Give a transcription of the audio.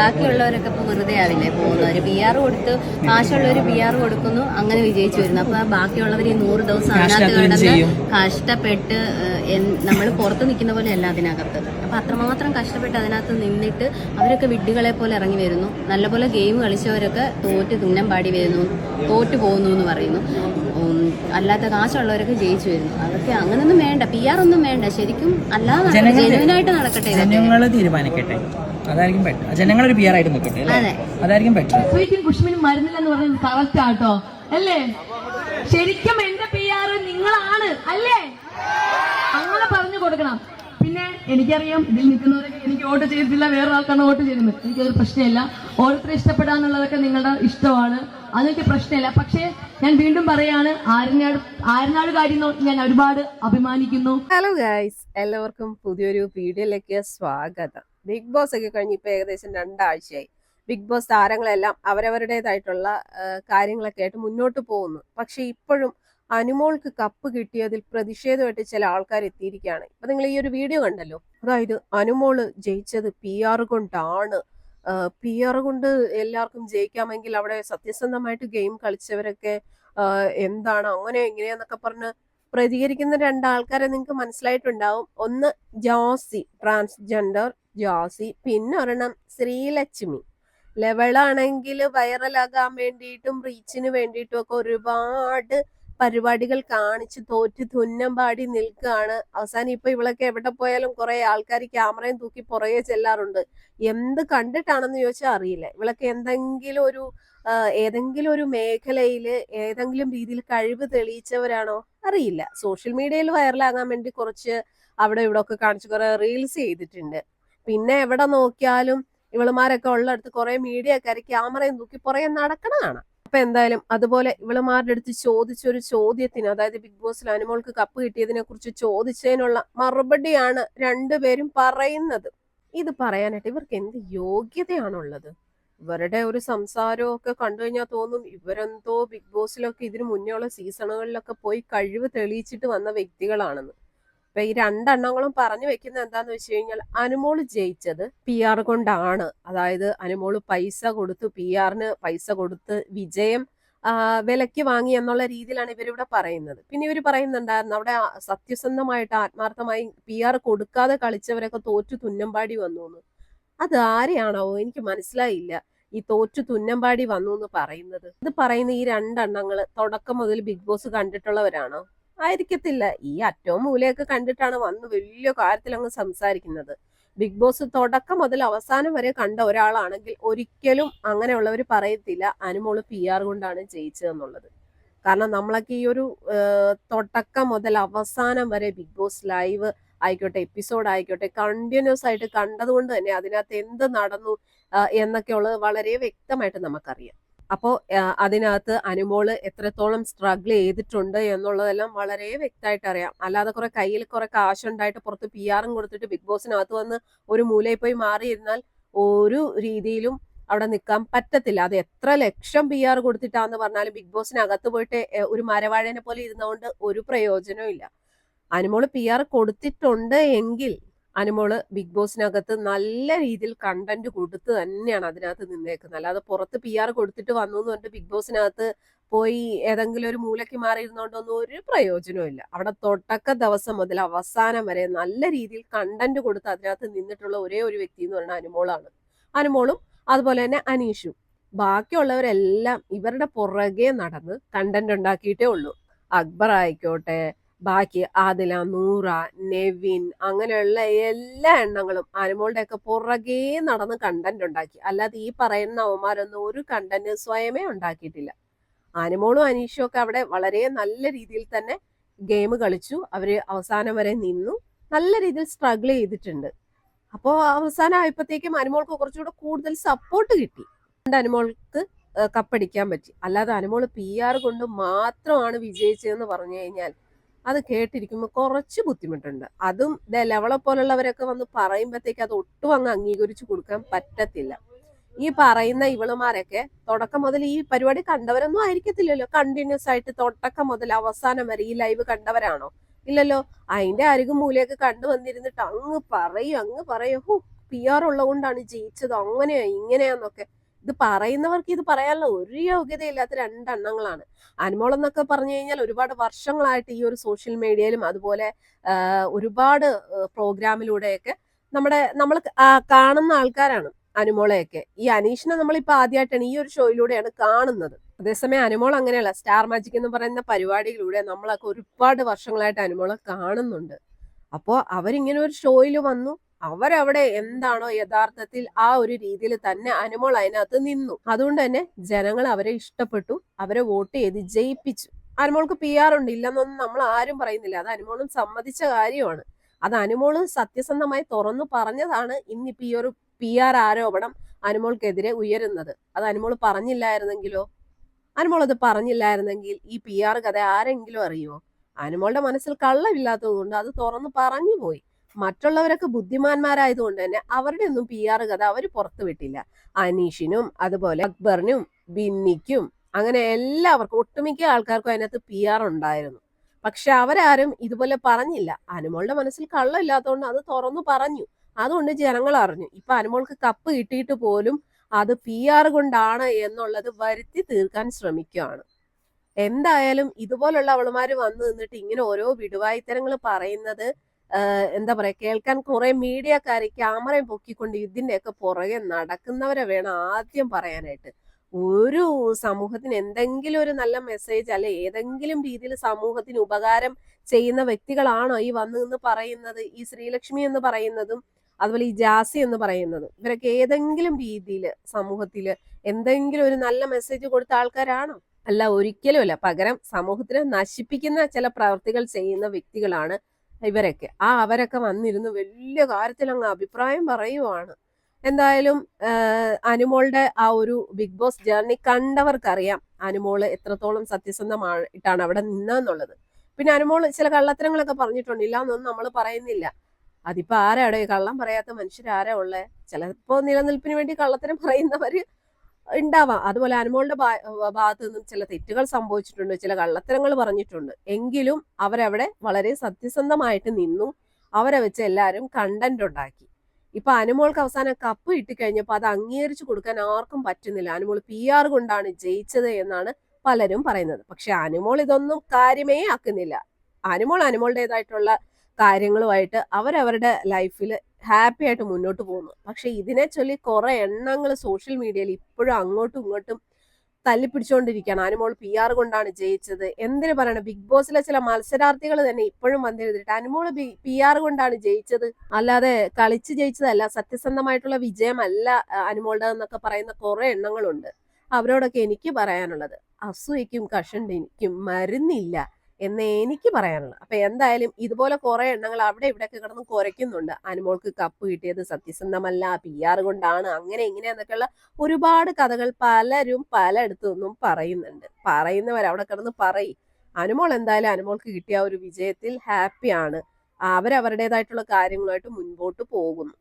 ബാക്കിയുള്ളവരൊക്കെ ഇപ്പൊ വെറുതെ ആവില്ലേ പോകുന്നവര് ബി ആർ കൊടുത്ത് കാശുള്ളവര് ബി ആർ കൊടുക്കുന്നു അങ്ങനെ വിജയിച്ചു വരുന്നു. അപ്പൊ ബാക്കിയുള്ളവർ ഈ നൂറ് ദിവസം അതിനകത്ത് കിടന്ന് കഷ്ടപ്പെട്ട് നമ്മൾ പുറത്ത് നിൽക്കുന്ന പോലെ അല്ല അതിനകത്ത്. അപ്പൊ അത്രമാത്രം കഷ്ടപ്പെട്ട് അതിനകത്ത് നിന്നിട്ട് അവരൊക്കെ വിഡ്ഢികളെ പോലെ ഇറങ്ങി വരുന്നു. നല്ലപോലെ ഗെയിം കളിച്ചവരൊക്കെ തോറ്റ് തുന്നം പാടി വരുന്നു തോറ്റ് പോകുന്നു എന്ന് പറയുന്നു. അല്ലാത്ത കാശുള്ളവരൊക്കെ ജയിച്ചു വരുന്നു. അതൊക്കെ അങ്ങനൊന്നും വേണ്ട. പി ആർ ഒന്നും വേണ്ട. ശരിക്കും അല്ലാതെ ജെനുവിനായിട്ട് നടക്കട്ടെ ജനങ്ങൾ തീരുമാനിക്കട്ടെ. അതായിരിക്കും ബെറ്റർ ജനങ്ങളൊരു ബിയർ ആയിട്ട് നിൽക്കട്ടെ അല്ലേ? അതായിരിക്കും ബെറ്റർ സ്വീറ്റും കുഷ്മിനും മരുന്നില്ലെന്ന് കറക്റ്റ് ആട്ടോ. അല്ലേ? ശരിക്കും എന്റെ പി ആർ നിങ്ങളാണ് അല്ലേ? അങ്ങനെ പറഞ്ഞു കൊടുക്കണം. പിന്നെ എനിക്കറിയാം ഇതിൽ നിൽക്കുന്നവരൊക്കെ എനിക്ക് വോട്ട് ചെയ്തിട്ടില്ല വേറെ ആൾക്കാണ് വോട്ട് ചെയ്യുന്നത് എനിക്കതൊരു പ്രശ്നമില്ല. ഓരോരുത്തരെ ഇഷ്ടപ്പെടാന്നുള്ളതൊക്കെ നിങ്ങളുടെ ഇഷ്ടമാണ്. അതൊക്കെ പ്രശ്നമില്ല. പക്ഷേ ഞാൻ വീണ്ടും പറയാണ് ആരനാട് ആരനാട് കാര്യം ഞാൻ ഒരുപാട് അഭിമാനിക്കുന്നു. ഹലോ ഗൈസ് എല്ലാവർക്കും പുതിയൊരു വീഡിയോയിലേക്ക് സ്വാഗതം. ബിഗ് ബോസ് ഒക്കെ കഴിഞ്ഞ് ഇപ്പൊ ഏകദേശം രണ്ടാഴ്ചയായി. ബിഗ് ബോസ് താരങ്ങളെല്ലാം അവരവരുടേതായിട്ടുള്ള കാര്യങ്ങളൊക്കെ ആയിട്ട് മുന്നോട്ട് പോകുന്നു. പക്ഷെ ഇപ്പോഴും അനുമോൾക്ക് കപ്പ് കിട്ടിയതിൽ പ്രതിഷേധമായിട്ട് ചില ആൾക്കാർ എത്തിയിരിക്കുകയാണ്. ഇപ്പൊ നിങ്ങൾ ഈ ഒരു വീഡിയോ കണ്ടല്ലോ? അതായത് അനുമോൾ ജയിച്ചത് പി ആർ കൊണ്ടാണ്. പി ആർ കൊണ്ട് എല്ലാവർക്കും ജയിക്കാമെങ്കിൽ അവിടെ സത്യസന്ധമായിട്ട് ഗെയിം കളിച്ചവരൊക്കെ എന്താണ് അങ്ങനെ എങ്ങനെയാന്നൊക്കെ പറഞ്ഞ് പ്രതികരിക്കുന്ന രണ്ടാൾക്കാരെ നിങ്ങൾക്ക് മനസ്സിലായിട്ടുണ്ടാവും. ഒന്ന് ജോസി ട്രാൻസ്ജെൻഡർ ജോസി. പിന്നെ ഒരെണ്ണം ശ്രീലക്ഷ്മി. ലെവളാണെങ്കിൽ വൈറലാകാൻ വേണ്ടിയിട്ടും റീച്ചിന് വേണ്ടിയിട്ടും ഒക്കെ ഒരുപാട് പരിപാടികൾ കാണിച്ച് തോറ്റ് തുന്നം പാടി നിൽക്കുകയാണ്. അവസാനം ഇപ്പൊ ഇവളൊക്കെ എവിടെ പോയാലും കുറെ ആൾക്കാർ ക്യാമറയും തൂക്കി പുറകെ ചെല്ലാറുണ്ട്. എന്ത് കണ്ടിട്ടാണെന്ന് ചോദിച്ചാൽ അറിയില്ല. ഇവളൊക്കെ എന്തെങ്കിലും ഒരു ഏതെങ്കിലും ഒരു മേഖലയിൽ ഏതെങ്കിലും രീതിയിൽ കഴിവ് തെളിയിച്ചവരാണോ അറിയില്ല. സോഷ്യൽ മീഡിയയിൽ വൈറലാകാൻ വേണ്ടി കുറച്ച് അവിടെ ഇവിടെ ഒക്കെ കാണിച്ച് കുറെ റീൽസ് ചെയ്തിട്ടുണ്ട്. പിന്നെ എവിടെ നോക്കിയാലും ഇവളുമാരൊക്കെ ഉള്ളിടത്ത് കുറെ മീഡിയക്കാർ ക്യാമറയും തൂക്കി പുറകെ നടക്കണ കാണാം അപ്പൊ എന്തായാലും അതുപോലെ ഇവളുമാരുടെ അടുത്ത് ചോദിച്ച ഒരു ചോദ്യത്തിന് അതായത് ബിഗ് ബോസിൽ അനുമോൾക്ക് കപ്പ് കിട്ടിയതിനെ കുറിച്ച് ചോദിച്ചതിനുള്ള മറുപടിയാണ് രണ്ടുപേരും പറയുന്നത്. ഇത് പറയാനായിട്ട് ഇവർക്ക് എന്ത് യോഗ്യതയാണുള്ളത്? ഇവരുടെ ഒരു സംസാരവും ഒക്കെ കണ്ടു കഴിഞ്ഞാൽ തോന്നും ഇവരെന്തോ ബിഗ് ബോസിലൊക്കെ ഇതിനു മുന്നേ ഉള്ള സീസണുകളിലൊക്കെ പോയി കഴിവ് തെളിയിച്ചിട്ട് വന്ന വ്യക്തികളാണെന്ന്. അപ്പൊ ഈ രണ്ടെണ്ണങ്ങളും പറഞ്ഞു വെക്കുന്ന എന്താന്ന് വെച്ച് കഴിഞ്ഞാൽ അനുമോൾ ജയിച്ചത് പി ആർ കൊണ്ടാണ്. അതായത് അനുമോൾ പൈസ കൊടുത്തു പി ആറിന് പൈസ കൊടുത്ത് വിജയം വിലയ്ക്ക് വാങ്ങി എന്നുള്ള രീതിയിലാണ് ഇവരിവിടെ പറയുന്നത്. പിന്നെ ഇവർ പറയുന്നുണ്ടായിരുന്നു അവിടെ സത്യസന്ധമായിട്ട് ആത്മാർത്ഥമായി പി ആർ കൊടുക്കാതെ കളിച്ചവരൊക്കെ തോറ്റു തുന്നമ്പാടി വന്നു എന്ന് അത് ആരെയാണോ എനിക്ക് മനസ്സിലായില്ല. ഈ തോറ്റു തുന്നമ്പാടി വന്നു എന്ന് പറയുന്നത്. ഇത് പറയുന്ന ഈ രണ്ടെണ്ണങ്ങൾ തുടക്കം മുതൽ ബിഗ് ബോസ് കണ്ടിട്ടുള്ളവരാണോ? ആയിരിക്കത്തില്ല. ഈ അറ്റവും മൂലയൊക്കെ കണ്ടിട്ടാണ് വന്ന് വലിയ കാര്യത്തിൽ അങ്ങ് സംസാരിക്കുന്നത്. ബിഗ് ബോസ് തുടക്കം മുതൽ അവസാനം വരെ കണ്ട ഒരാളാണെങ്കിൽ ഒരിക്കലും അങ്ങനെയുള്ളവർ പറയത്തില്ല. അനുമോൾ പി ആർ കൊണ്ടാണ് ജയിച്ചതെന്നുള്ളത്. കാരണം നമ്മളൊക്കെ ഈ ഒരു തുടക്കം മുതൽ അവസാനം വരെ ബിഗ് ബോസ് ലൈവ് ആയിക്കോട്ടെ എപ്പിസോഡ് ആയിക്കോട്ടെ കണ്ടിന്യൂസ് ആയിട്ട് കണ്ടതുകൊണ്ട് തന്നെ അതിനകത്ത് എന്ത് നടന്നു എന്നൊക്കെയുള്ളത് വളരെ വ്യക്തമായിട്ട് നമുക്കറിയാം. അപ്പോൾ അതിനകത്ത് അനുമോൾ എത്രത്തോളം സ്ട്രഗിൾ ചെയ്തിട്ടുണ്ട് എന്നുള്ളതെല്ലാം വളരെ വ്യക്തമായിട്ട് അറിയാം. അല്ലാതെ കുറെ കയ്യിൽ കുറെ കാശുണ്ടായിട്ട് പുറത്ത് പി ആറും കൊടുത്തിട്ട് ബിഗ് ബോസിനകത്ത് വന്ന് ഒരു മൂലയിൽ പോയി മാറിയിരുന്നാൽ ഒരു രീതിയിലും അവിടെ നിൽക്കാൻ പറ്റത്തില്ല. അത് എത്ര ലക്ഷം പി ആർ കൊടുത്തിട്ടാന്ന് പറഞ്ഞാലും ബിഗ് ബോസിനകത്ത് പോയിട്ട് ഒരു മരവാഴനെ പോലെ ഇരുന്നുകൊണ്ട് ഒരു പ്രയോജനവും ഇല്ല. അനുമോൾ പി ആർ കൊടുത്തിട്ടുണ്ട് എങ്കിൽ അനുമോൾ ബിഗ് ബോസിനകത്ത് നല്ല രീതിയിൽ കണ്ടന്റ് കൊടുത്ത് തന്നെയാണ് അതിനകത്ത് നിന്നേക്കുന്നത്. അല്ലാതെ പുറത്ത് പി ആർ കൊടുത്തിട്ട് വന്നു എന്ന് പറഞ്ഞിട്ട് ബിഗ് ബോസിനകത്ത് പോയി ഏതെങ്കിലും ഒരു മൂലയ്ക്ക് മാറിയിരുന്നോണ്ടൊന്നും ഒരു പ്രയോജനവും ഇല്ല. അവിടെ തുടക്ക ദിവസം മുതൽ അവസാനം വരെ നല്ല രീതിയിൽ കണ്ടന്റ് കൊടുത്ത് അതിനകത്ത് നിന്നിട്ടുള്ള ഒരേ ഒരു വ്യക്തി എന്ന് പറഞ്ഞാൽ അനുമോളാണ്. അനുമോളും അതുപോലെ തന്നെ അനീഷും. ബാക്കിയുള്ളവരെല്ലാം ഇവരുടെ പുറകെ നടന്ന് കണ്ടന്റ് ഉണ്ടാക്കിയിട്ടേ ഉള്ളൂ. അക്ബർ ആയിക്കോട്ടെ ബാക്കി ആദില നൂറ നെവിൻ അങ്ങനെയുള്ള എല്ലാ എണ്ണങ്ങളും അനുമോളുടെ ഒക്കെ പുറകെ നടന്ന് കണ്ടന്റ് ഉണ്ടാക്കി. അല്ലാതെ ഈ പറയുന്ന അവന്മാരൊന്നും ഒരു കണ്ടന്റ് സ്വയമേ ഉണ്ടാക്കിയിട്ടില്ല. അനുമോളും അനീഷും ഒക്കെ അവിടെ വളരെ നല്ല രീതിയിൽ തന്നെ ഗെയിം കളിച്ചു. അവർ അവസാനം വരെ നിന്നു. നല്ല രീതിയിൽ സ്ട്രഗിൾ ചെയ്തിട്ടുണ്ട്. അപ്പോൾ അവസാനം ആയപ്പോഴത്തേക്കും അനുമോൾക്ക് കുറച്ചുകൂടെ കൂടുതൽ സപ്പോർട്ട് കിട്ടി. അനുമോൾക്ക് കപ്പടിക്കാൻ പറ്റി. അല്ലാതെ അനുമോൾ പി ആർ കൊണ്ട് മാത്രമാണ് വിജയിച്ചതെന്ന് പറഞ്ഞു കഴിഞ്ഞാൽ അത് കേട്ടിരിക്കുമ്പോൾ കുറച്ച് ബുദ്ധിമുട്ടുണ്ട്. അതും ലെവളെ പോലുള്ളവരൊക്കെ വന്ന് പറയുമ്പോഴത്തേക്ക് അത് ഒട്ടും അങ്ങ് അംഗീകരിച്ചു കൊടുക്കാൻ പറ്റത്തില്ല. ഈ പറയുന്ന ഇവളുമാരൊക്കെ തുടക്കം മുതൽ ഈ പരിപാടി കണ്ടവരൊന്നും ആയിരിക്കത്തില്ലല്ലോ. കണ്ടിന്യൂസ് ആയിട്ട് തുടക്കം മുതൽ അവസാനം വരെ ഈ ലൈവ് കണ്ടവരാണോ? ഇല്ലല്ലോ. അതിന്റെ അരികും മൂലയൊക്കെ കണ്ടു വന്നിരുന്നിട്ട് അങ്ങ് പറയും അങ്ങ് പറയും. ഹു പി ആർ ഉള്ളതുകൊണ്ടാണ് ജയിച്ചത്. അങ്ങനെയാ ഇങ്ങനെയാന്നൊക്കെ ഇത് പറയുന്നവർക്ക് ഇത് പറയാനുള്ള ഒരു യോഗ്യതയില്ലാത്ത രണ്ടെണ്ണങ്ങളാണ്. അനുമോൾ എന്നൊക്കെ പറഞ്ഞു കഴിഞ്ഞാൽ ഒരുപാട് വർഷങ്ങളായിട്ട് ഈ ഒരു സോഷ്യൽ മീഡിയയിലും അതുപോലെ ഒരുപാട് പ്രോഗ്രാമിലൂടെയൊക്കെ നമ്മുടെ നമ്മൾ കാണുന്ന ആൾക്കാരാണ് അനുമോളെയൊക്കെ. ഈ അനീഷിനെ നമ്മളിപ്പോ ആദ്യമായിട്ടാണ് ഈ ഒരു ഷോയിലൂടെയാണ് കാണുന്നത്. അതേസമയം അനുമോൾ അങ്ങനെയല്ല സ്റ്റാർ മാജിക് എന്ന് പറയുന്ന പരിപാടിയിലൂടെ നമ്മളൊക്കെ ഒരുപാട് വർഷങ്ങളായിട്ട് അനുമോളെ കാണുന്നുണ്ട്. അപ്പോൾ അവരിങ്ങനെ ഒരു ഷോയിൽ വന്നു. അവരവിടെ എന്താണോ യഥാർത്ഥത്തിൽ ആ ഒരു രീതിയിൽ തന്നെ അനുമോൾ അതിനകത്ത് നിന്നു. അതുകൊണ്ട് തന്നെ ജനങ്ങൾ അവരെ ഇഷ്ടപ്പെട്ടു. അവരെ വോട്ട് ചെയ്ത് ജയിപ്പിച്ചു. അനുമോൾക്ക് പി ആർ ഉണ്ട്. ഇല്ലെന്നൊന്നും നമ്മൾ ആരും പറയുന്നില്ല. അത് അനുമോളും സമ്മതിച്ച കാര്യമാണ്. അത് അനുമോളും സത്യസന്ധമായി തുറന്നു പറഞ്ഞതാണ് ഇന്നിപ്പോ ഈ ഒരു പി ആർ ആരോപണം അനുമോൾക്കെതിരെ ഉയരുന്നത്. അത് അനുമോൾ പറഞ്ഞില്ലായിരുന്നെങ്കിലോ? അനുമോൾ അത് പറഞ്ഞില്ലായിരുന്നെങ്കിൽ ഈ പി ആർ കഥ ആരെങ്കിലും അറിയുമോ അനുമോളുടെ മനസ്സിൽ കള്ളമില്ലാത്തത് കൊണ്ട് അത് തുറന്നു പറഞ്ഞു പോയി. മറ്റുള്ളവരൊക്കെ ബുദ്ധിമാന്മാരായതുകൊണ്ട് തന്നെ അവരുടെ ഒന്നും പി ആർ കഥ അവർ പുറത്തു വിട്ടില്ല. അനീഷിനും അതുപോലെ അക്ബറിനും ബിന്നിക്കും അങ്ങനെ എല്ലാവർക്കും ഒട്ടുമിക്ക ആൾക്കാർക്കും അതിനകത്ത് പി ആർ ഉണ്ടായിരുന്നു. പക്ഷെ അവരാരും ഇതുപോലെ പറഞ്ഞില്ല. അനുമോളുടെ മനസ്സിൽ കള്ളമില്ലാത്തതുകൊണ്ട് അത് തുറന്നു പറഞ്ഞു. അതുകൊണ്ട് ജനങ്ങൾ അറിഞ്ഞു. ഇപ്പൊ അനുമോൾക്ക് കപ്പ് കിട്ടിയിട്ട് പോലും അത് പി ആർ കൊണ്ടാണ് എന്നുള്ളത് വരുത്തി തീർക്കാൻ ശ്രമിക്കുകയാണ്. എന്തായാലും ഇതുപോലുള്ള അവളുമാര് വന്നു നിന്നിട്ട് ഇങ്ങനെ ഓരോ വിടുവായിത്തരങ്ങൾ പറയുന്നത് എന്താ പറയാ കേൾക്കാൻ കുറെ മീഡിയക്കാർ ക്യാമറയും പൊക്കിക്കൊണ്ട് ഇതിന്റെയൊക്കെ പുറകെ നടക്കുന്നവരെ വേണം ആദ്യം പറയാനായിട്ട്. ഒരു സമൂഹത്തിന് എന്തെങ്കിലും ഒരു നല്ല മെസ്സേജ് അല്ലെ ഏതെങ്കിലും രീതിയിൽ സമൂഹത്തിന് ഉപകാരം ചെയ്യുന്ന വ്യക്തികളാണോ ഈ വന്നു എന്ന് പറയുന്നത്? ഈ ശ്രീലക്ഷ്മി എന്ന് പറയുന്നതും അതുപോലെ ഈ ജാസി എന്ന് പറയുന്നതും ഇവരൊക്കെ ഏതെങ്കിലും രീതിയിൽ സമൂഹത്തിൽ എന്തെങ്കിലും ഒരു നല്ല മെസ്സേജ് കൊടുത്ത ആൾക്കാരാണോ? അല്ല ഒരിക്കലും അല്ല പകരം സമൂഹത്തിനെ നശിപ്പിക്കുന്ന ചില പ്രവർത്തികൾ ചെയ്യുന്ന വ്യക്തികളാണ് ഇവരൊക്കെ. ആ അവരൊക്കെ വന്നിരുന്ന് വലിയ കാര്യത്തിൽ അങ്ങ് അഭിപ്രായം പറയുവാണ്. എന്തായാലും അനുമോളുടെ ആ ഒരു ബിഗ് ബോസ് ജേർണി കണ്ടവർക്കറിയാം അനുമോൾ എത്രത്തോളം സത്യസന്ധമായിട്ടാണ് അവിടെ നിന്നതെന്നുള്ളത്. പിന്നെ അനുമോൾ ചില കള്ളത്തരങ്ങളൊക്കെ പറഞ്ഞിട്ടുണ്ട്. ഇല്ല എന്നൊന്നും നമ്മൾ പറയുന്നില്ല. അതിപ്പോ ആരാടെ കള്ളം പറയാത്ത മനുഷ്യരാരാ ഉള്ളേ? ചിലപ്പോ നിലനിൽപ്പിന് വേണ്ടി കള്ളത്തരം പറയുന്നവര് ഉണ്ടാവാം. അതുപോലെ അനുമോളുടെ ഭാഗത്ത് നിന്നും ചില തെറ്റുകൾ സംഭവിച്ചിട്ടുണ്ട് ചില കള്ളത്തരങ്ങൾ പറഞ്ഞിട്ടുണ്ട്. എങ്കിലും അവരവിടെ വളരെ സത്യസന്ധമായിട്ട് നിന്നു. അവരെ വെച്ച് എല്ലാവരും കണ്ടന്റ് ഉണ്ടാക്കി. ഇപ്പൊ അനുമോൾക്ക് അവസാനം കപ്പ് കിട്ടിക്കഴിഞ്ഞപ്പോൾ അത് അംഗീകരിച്ചു കൊടുക്കാൻ ആർക്കും പറ്റുന്നില്ല. അനുമോൾ പി ആർ കൊണ്ടാണ് ജയിച്ചത് എന്നാണ് പലരും പറയുന്നത്. പക്ഷെ അനുമോൾ ഇതൊന്നും കാര്യമേ ആക്കുന്നില്ല. അനുമോൾ അനുമോളുടേതായിട്ടുള്ള കാര്യങ്ങളുമായിട്ട് അവരവരുടെ ലൈഫിൽ ഹാപ്പി ആയിട്ട് മുന്നോട്ട് പോകുന്നു. പക്ഷെ ഇതിനെ ചൊല്ലി കുറെ എണ്ണങ്ങൾ സോഷ്യൽ മീഡിയയിൽ ഇപ്പോഴും അങ്ങോട്ടും ഇങ്ങോട്ടും തല്ലിപ്പിടിച്ചുകൊണ്ടിരിക്കുകയാണ് അനുമോൾ പി ആർ കൊണ്ടാണ് ജയിച്ചത്. എന്തിനു പറയണം? ബിഗ് ബോസിലെ ചില മത്സരാർത്ഥികൾ തന്നെ ഇപ്പോഴും വന്നിരുന്നിട്ട് അനുമോൾ പി ആർ കൊണ്ടാണ് ജയിച്ചത്. അല്ലാതെ കളിച്ച് ജയിച്ചതല്ല സത്യസന്ധമായിട്ടുള്ള വിജയമല്ല അനുമോളുടെ എന്നൊക്കെ പറയുന്ന കുറെ എണ്ണങ്ങളുണ്ട്. അവരോടൊക്കെ എനിക്ക് പറയാനുള്ളത് അസൂയക്കും കഷണ്ടിനും മരുന്നില്ല. എന്ന് എനിക്ക് പറയാനുള്ളത് അപ്പൊ എന്തായാലും ഇതുപോലെ കുറെ എണ്ണങ്ങൾ അവിടെ ഇവിടെയൊക്കെ കിടന്ന് കുറയ്ക്കുന്നുണ്ട് അനുമോൾക്ക് കപ്പ് കിട്ടിയത് സത്യസന്ധമല്ല പി ആർ കൊണ്ടാണ് അങ്ങനെ ഇങ്ങനെയെന്നൊക്കെയുള്ള ഒരുപാട് കഥകൾ പലരും പലയിടത്തു നിന്നും പറയുന്നുണ്ട്. പറയുന്നവർ അവിടെ കിടന്ന് പറയും. അനുമോൾ എന്തായാലും അനുമോൾക്ക് കിട്ടിയ ഒരു വിജയത്തിൽ ഹാപ്പിയാണ്. അവരവരുടേതായിട്ടുള്ള കാര്യങ്ങളുമായിട്ട് മുൻപോട്ട് പോകുന്നു.